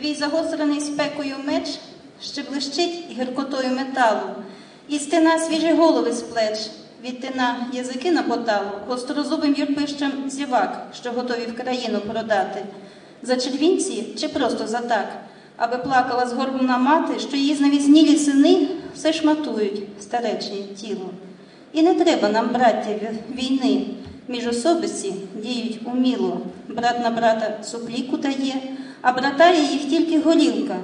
Твій загострений спекою меч ще блищить гіркотою металу, і стина свіжі голови з плеч, відтина язики на поталу, гострозубим юрпищем зівак, що готові в країну продати. За червінці чи просто за так, аби плакала згорблена мати, що її знавізнілі сини все шматують старече тіло. І не треба нам, браття, війни. Міжособиці діють уміло. Брат на брата супліку дає, а братає їх тільки голівка.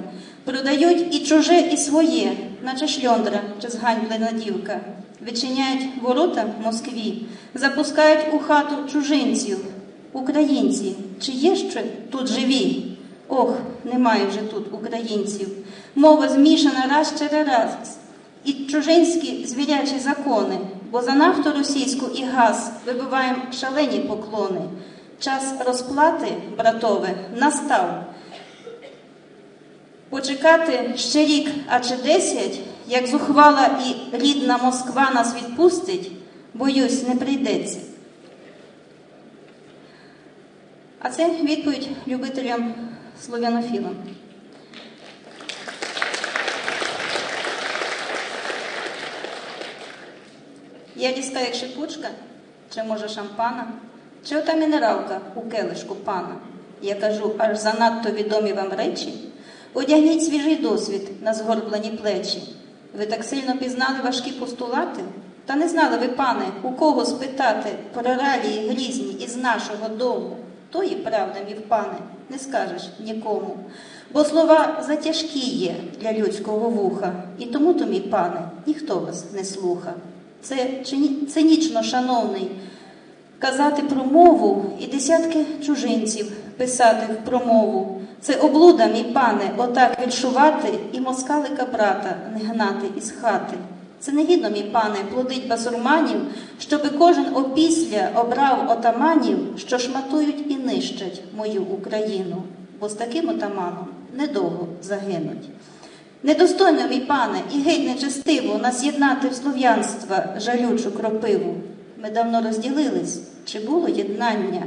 Продають і чуже, і своє, наче шльондра чи зганьблена дівка. Відчиняють ворота в Москві, запускають у хату чужинців. Українці, чи є ще тут живі? Ох, немає вже тут українців. Мова змішана раз через раз. І чужинські звірячі закони, бо за нафту російську і газ вибиваємо шалені поклони. Час розплати, братове, настав. Почекати ще рік, а чи десять, як зухвала і рідна Москва нас відпустить, боюсь, не прийдеться. А це відповідь любителям слов'янофілам. Я різка, як шипучка, чи може шампана, чи ота мінералка у келишку пана. Я кажу, аж занадто відомі вам речі. Одягніть свіжий досвід на згорблені плечі. Ви так сильно пізнали важкі постулати? Та не знали ви, пане, у кого спитати про реалії грізні із нашого дому. Тої правда, мів пане, не скажеш нікому. Бо слова затяжкі є для людського вуха, і тому то, мій пане, ніхто вас не слуха. Це цинічно, шановний, казати про мову і десятки чужинців писати в промову. Це облуда, мій пане, отак відшувати і москалика брата не гнати із хати. Це негідно, мій пане, плодить басурманів, щоби кожен опісля обрав отаманів, що шматують і нищать мою Україну, бо з таким отаманом недовго загинуть. Недостойно, мій пане, і геть нечестиво нас єднати в слов'янства жалючу кропиву. Ми давно розділились, чи було єднання?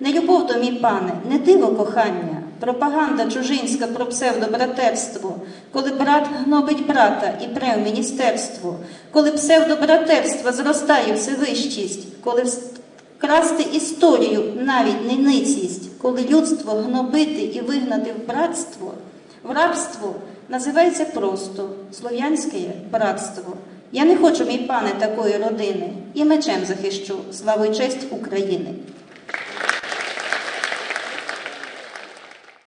Не любов то, мій пане, не диво кохання, пропаганда чужинська про псевдобратерство, коли брат гнобить брата і пре в міністерство, коли псевдобратерство зростає всевищість, коли вс- красти історію навіть не ницість, коли людство гнобити і вигнати в братство, в рабство називається просто слов'янське братство. Я не хочу, мій пане, такої родини, і мечем захищу славу й честь України.